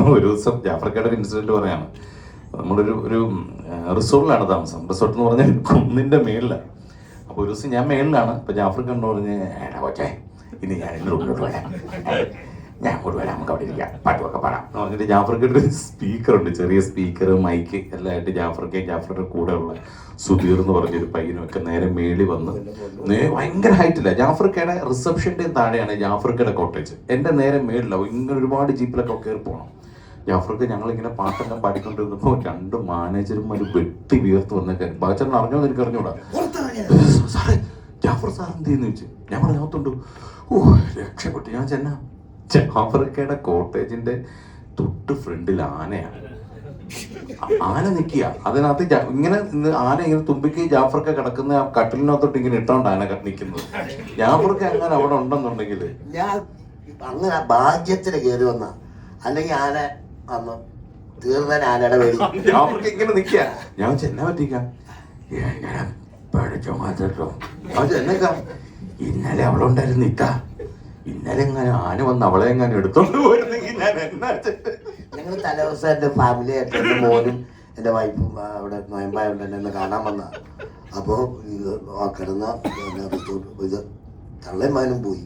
ഒരു ദിവസം ജാഫർക്കയുടെ ഒരു ഇൻസിഡന്റ് പറയാണ്. നമ്മളൊരു ഒരു റിസോർട്ടിലാണ് താമസം. റിസോർട്ട് എന്ന് പറഞ്ഞാൽ കുന്നിന്റെ മേളിലാണ് അപ്പോൾ ഒരു ദിവസം ഞാൻ മേളിലാണ്. അപ്പോൾ ജാഫർക്ക് എന്ന് പറഞ്ഞ് ഏടാ കൊച്ചേ ഇനി ഞാൻ ഇങ്ങോട്ട് റൂമിലോട്ട് വരാം. ഞാൻ അങ്ങോട്ട് വരാം നമുക്ക് അവിടെ ഇരിക്കാം. പാട്ടുമൊക്കെ പാടാം. എന്ന് പറഞ്ഞിട്ട് ജാഫർക്ക് ഒരു സ്പീക്കർ ഉണ്ട്. ചെറിയ സ്പീക്കർ മൈക്ക് എല്ലാം ആയിട്ട് ജാഫർക്ക് ജാഫറുടെ കൂടെ ഉള്ള സുധീർ എന്ന് പറഞ്ഞൊരു പയ്യനും ഒക്കെ നേരെ മേളി വന്ന് ഭയങ്കര ഹൈറ്റില്ല ജാഫർക്കയുടെ റിസപ്ഷന്റെ താഴെയാണ് ജാഫർക്കയുടെ കോട്ടേജ് എന്റെ നേരെ മേളില്ല ഇങ്ങനെ ഒരുപാട് ജീപ്പിലൊക്കെ കയറി പോകണം ജാഫർക്ക് ഞങ്ങളിങ്ങനെ പാട്ടെല്ലാം പാടിക്കൊണ്ടിരുന്നപ്പോൾ രണ്ട് മാനേജർമാർ വെട്ടി വീർത്ത് വന്നേക്കാൻ ബാച്ചറിന് അറിഞ്ഞോ? എനിക്ക് അറിഞ്ഞൂടാ? സാറേ ജാഫർ സാർ എന്ത് ചെയ്യുന്നു ചോദിച്ചു? ഞാൻ പറഞ്ഞു ഓ രക്ഷപ്പെട്ടു. ഞാൻ ചെന്ന. ജാഫർക്കയുടെ കോട്ടേജിന്റെ തൊട്ട് ഫ്രണ്ടിൽ ആനയാണ്. ആന നിക്കുക അതിനകത്ത് ഇങ്ങനെ ആന ഇങ്ങനെ തുമ്പിക്ക് ജാഫർക്ക് കിടക്കുന്ന ആ കട്ടിലിനകത്തോട്ട് ഇങ്ങനെ ഇട്ടോണ്ട് ആന നിൽക്കുന്നത് ജാഫർക്ക് അങ്ങനെ അവിടെ ഉണ്ടെന്നുണ്ടെങ്കിൽ ഞാൻ അങ്ങനെ ഭാഗ്യത്തിന് കയറി വന്ന അല്ലെങ്കിൽ ആന വന്നു. തീർന്ന ആനയുടെ പേര് ജാഫർക്ക് ഇങ്ങനെ നിക്കുക ഞാൻ ചെന്നാ പറ്റിക്കാം പഠിച്ചോ അത് എന്നേക്കാ ഇന്നലെ അവളുണ്ടായിരുന്നു ഇക്ക ഇന്നലെ എങ്ങനെ ആന വന്ന് അവളെ എങ്ങനെ എടുത്തോണ്ട് പോയിരുന്നെങ്കിൽ ഞാൻ എന്നാ? ഞങ്ങൾ തലേദിവസം എന്റെ ഫാമിലി ആയിട്ട് എന്റെ മോനും എന്റെ വൈഫും ആ, അവിടെ നോയമ്പായോണ്ട് എന്നെ ഒന്ന് കാണാൻ വന്ന. അപ്പോൾ ഇത് ആ കിടന്ന പിന്നെ റിസോർട്ട് ഇത് തള്ളയും മകനും പോയി.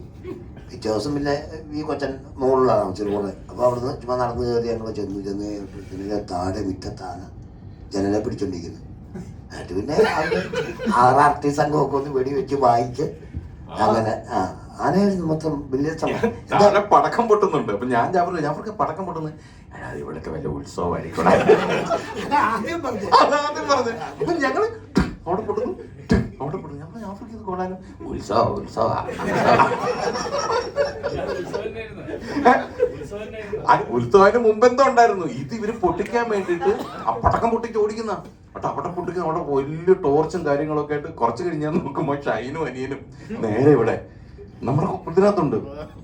പിറ്റേ ദിവസം പിന്നെ ഈ കൊച്ചൻ മുകളിലാണ് ചെറുപോലെ അപ്പോൾ അവിടുന്ന് ചുമ്മാ നടന്നു കയറി ഞങ്ങൾ ചെന്നു ചെന്ന് പിന്നെ താഴെ മുറ്റത്താണ് ജനലെ പിടിച്ചോണ്ടിരിക്കുന്നത് എന്നിട്ട് പിന്നെ ആറ് ആർട്ടിസ്റ്റ് സംഘമൊക്കെ ഒന്ന് വെടി വെച്ച് വായിച്ച് അങ്ങനെ ആ ആനയായിരുന്നു മൊത്തം വലിയ സ്ഥലം താഴെ പടക്കം പൊട്ടുന്നുണ്ട്. അപ്പൊ ഞാൻ ജാഫർ ജാഫർക്ക് പടക്കം പൊട്ടുന്നത് എടാ, അത് ഇവിടൊക്കെ വല്ല ഉത്സവമായിരിക്കും. ആദ്യം പറഞ്ഞു. അപ്പൊ ഞങ്ങൾ അവിടെ പൊട്ടുന്നു. അവിടെ പൊട്ടുന്നു. ഞങ്ങൾ ജാഫർക്ക് ഇത് കൊള്ളാനും ഉത്സവ ഉത്സവ. ഉത്സവത്തിന് മുമ്പ് എന്തോ ഉണ്ടായിരുന്നു. ഇത് ഇവർ പൊട്ടിക്കാൻ വേണ്ടിട്ട് ആ പടക്കം പൊട്ടിച്ച് ഓടിക്കുന്ന. പട്ട അവിടെ പൊട്ടിക്കുന്ന അവിടെ വലിയ ടോർച്ചും കാര്യങ്ങളൊക്കെ ആയിട്ട് കുറച്ച് കഴിഞ്ഞാൽ നോക്കുമ്പോൾ ഷൈനും അനിയനും നേരെ ഇവിടെ നമ്മുടെ ഇതിനകത്തുണ്ട്.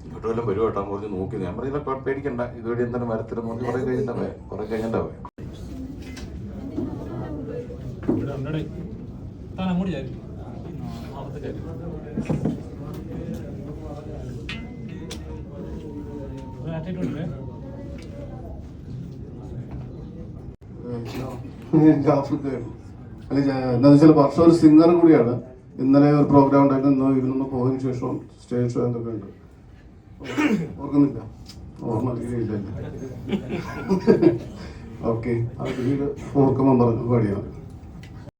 ഇങ്ങോട്ട് വല്ലതും വരും കേട്ടോ പറഞ്ഞ് നോക്കി. ഞാൻ പറഞ്ഞില്ല പേടിക്കണ്ട. ഇതുവഴി എന്താണ് വരത്തില്ല? പറഞ്ഞ് കുറെ കഴിഞ്ഞിട്ടേ കുറെ കഴിഞ്ഞിട്ടേ ഞാൻ എന്താണെന്ന് വെച്ചാൽ വർഷം ഒരു സിംഗർ കൂടിയാണ്. ഇന്നലെ ഒരു പ്രോഗ്രാം ഉണ്ടായിരുന്നു. ഇന്നോ ഇരുന്നൊന്ന് പോയതിനു ശേഷം സ്റ്റേജ് ഷോ എന്തൊക്കെ ഉണ്ട്? ഓർക്കുന്നില്ല. ഓർമ്മ തീരെ ഇല്ല. ഓക്കെ. അത് പിന്നീട് ഓർക്കുമ്പോൾ പറഞ്ഞു പാടിയാണ്